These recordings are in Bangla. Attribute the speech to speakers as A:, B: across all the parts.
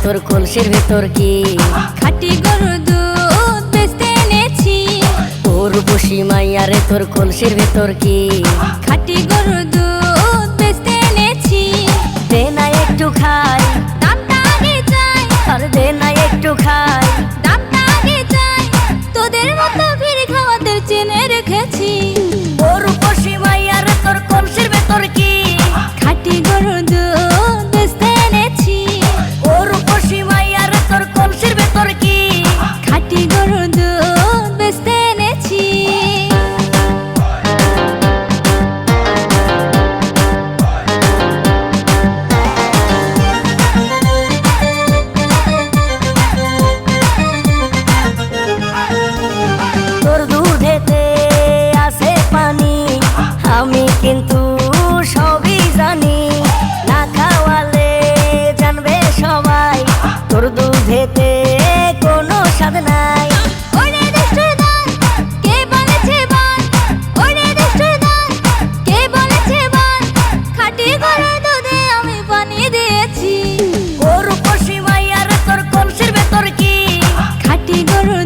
A: মাইয়ারে তোর কলসির ভেতর কি?
B: খাটি গরুর দুধ বেচতে এনেছি।
A: তোর বসি মাইয়ারে তোর কলসির ভেতর কি?
B: খাটি গরুর দুধ বেচতে এনেছি।
A: দে না একটু খাই।
B: দামটা আগে চাই।
A: আর দে না একটু খাই।
B: দামটা আগে চাই। তোদের মতো ভিড় খাওয়াদের চেনে রেখেছি। খাটি গরুর খাঁটি গরুর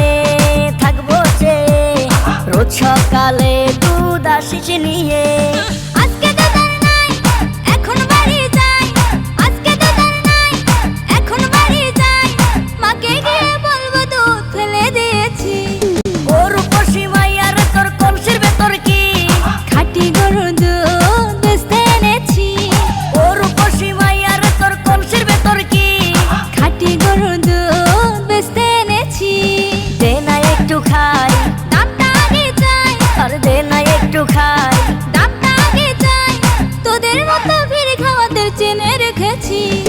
A: পানে থাকব যে রোজ সকালে দুধ আসিস নিয়ে। কাছে